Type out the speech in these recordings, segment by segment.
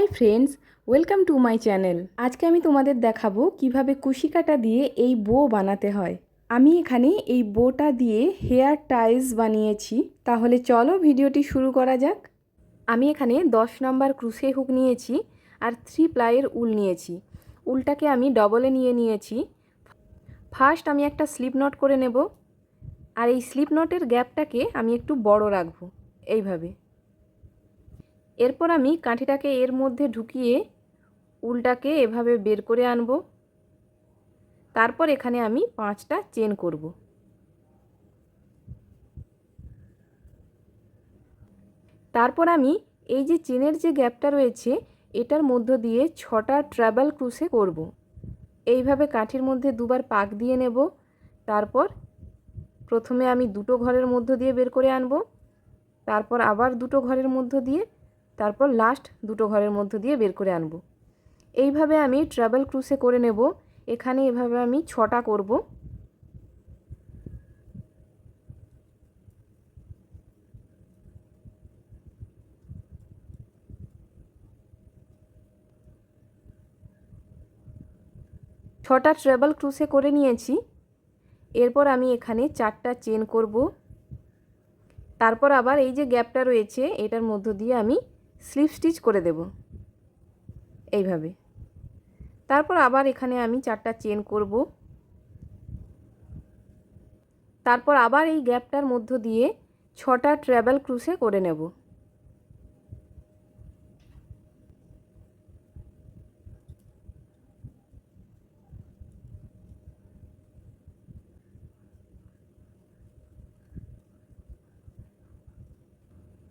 Hi friends, welcome to my channel. আজকে আমি তোমাদের দেখাবো কীভাবে কুশি কাটা দিয়ে এই বো বানাতে হয়। আমি এখানে এই বোটা দিয়ে হেয়ার টাইজ বানিয়েছি। তাহলে চলো ভিডিওটি শুরু করা যাক। আমি এখানে দশ নম্বর ক্রুশে হুক নিয়েছি আর থ্রি প্লাইয়ের উল নিয়েছি। উলটাকে আমি ডবলে নিয়ে নিয়েছি। ফার্স্ট আমি একটা স্লিপ নট করে নেব। আর এই স্লিপ নটের গ্যাপটাকে আমি একটু বড় রাখব। এইভাবে। এরপর আমি কাঠিটাকে এর মধ্যে ঢুকিয়ে উলটাকে এভাবে বের করে আনব। তারপর এখানে আমি পাঁচটা চেন করব। তারপর আমি এই যে চেনের যে গ্যাপটা রয়েছে, এটার মধ্য দিয়ে ছটা ট্রাভেল ক্রুসে করব। এইভাবে কাঠির মধ্যে দুবার পাক দিয়ে নেব। তারপর প্রথমে আমি দুটো ঘরের মধ্য দিয়ে বের করে আনব। তারপর আবার দুটো ঘরের মধ্য দিয়ে তারপর লাস্ট দুটো ঘরের মধ্য দিয়ে বের করে আনব। এইভাবে আমি ট্রাভেল ক্রুসে করে নেব। এখানে এভাবে আমি ছটা করব। ছটা ট্রাভেল ক্রুসে করে নিয়েছি। এরপর আমি এখানে চারটা চেন করব। তারপর আবার এই যে গ্যাপটা রয়েছে, এটার মধ্য দিয়ে আমি স্লিপ স্টিচ করে দেব। এইভাবে। তারপর আবার এখানে আমি চারটা চেন করব। তারপর আবার এই গ্যাপটার মধ্য দিয়ে ছটা ট্র্যাভেল ক্রুসে করে নেব।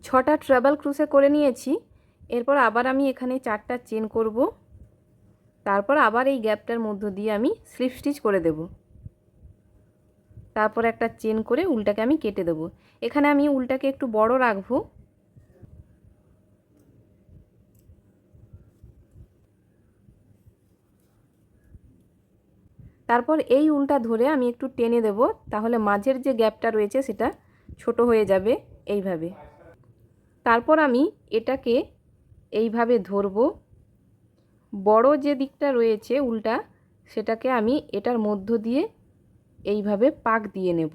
ছটা ট্রাভেল ক্রুসে করে নিয়েছি। এরপর আবার আমি এখানে চারটা চেন করব। তারপর আবার এই গ্যাপটার মধ্য দিয়ে আমি স্লিপ স্টিচ করে দেব। তারপর একটা চেন করে উলটাকে আমি কেটে দেব। এখানে আমি উলটাকে একটু বড় রাখব। তারপর এই উলটা ধরে আমি একটু টেনে দেব। তাহলে মাঝের যে গ্যাপটা রয়েছে সেটা ছোট হয়ে যাবে এইভাবে। তারপর আমি এটাকে এইভাবে ধরব। বড় যে দিকটা রয়েছে উল্টা, সেটাকে আমি এটার মধ্য দিয়ে এইভাবে পাক দিয়ে নেব।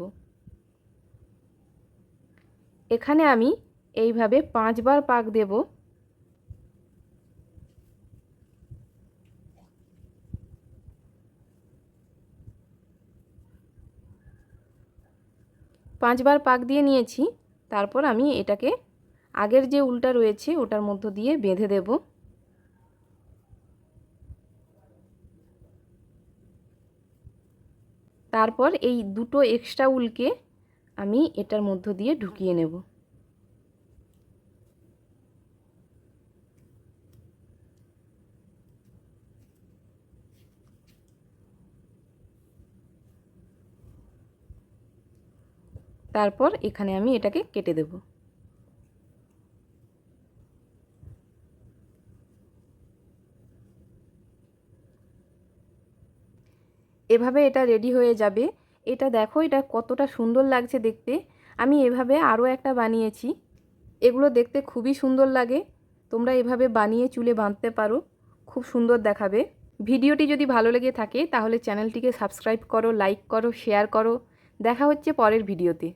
এখানে আমি এইভাবে পাঁচবার পাক দেব। পাঁচবার পাক দিয়ে নিয়েছি, তারপর আমি এটাকে আগের যে উলটা রয়েছে ওটার মধ্য দিয়ে বেঁধে দেব। তারপর এই দুটো এক্সট্রা উলকে আমি এটার মধ্য দিয়ে ঢুকিয়ে নেব। তারপর এখানে আমি এটাকে কেটে দেবো। এভাবে এটা রেডি হয়ে যাবে। এটা দেখো, এটা কতটা সুন্দর লাগছে দেখতে। আমি এভাবে আরও একটা বানিয়েছি। এগুলো দেখতে খুবই সুন্দর লাগে। তোমরা এভাবে বানিয়ে চুলে বাঁধতে পারো। খুব সুন্দর দেখাবে। ভিডিওটি যদি ভালো লেগে থাকে, তাহলে চ্যানেলটিকে সাবস্ক্রাইব করো লাইক করো শেয়ার করো। দেখা হচ্ছে পরের ভিডিওতে।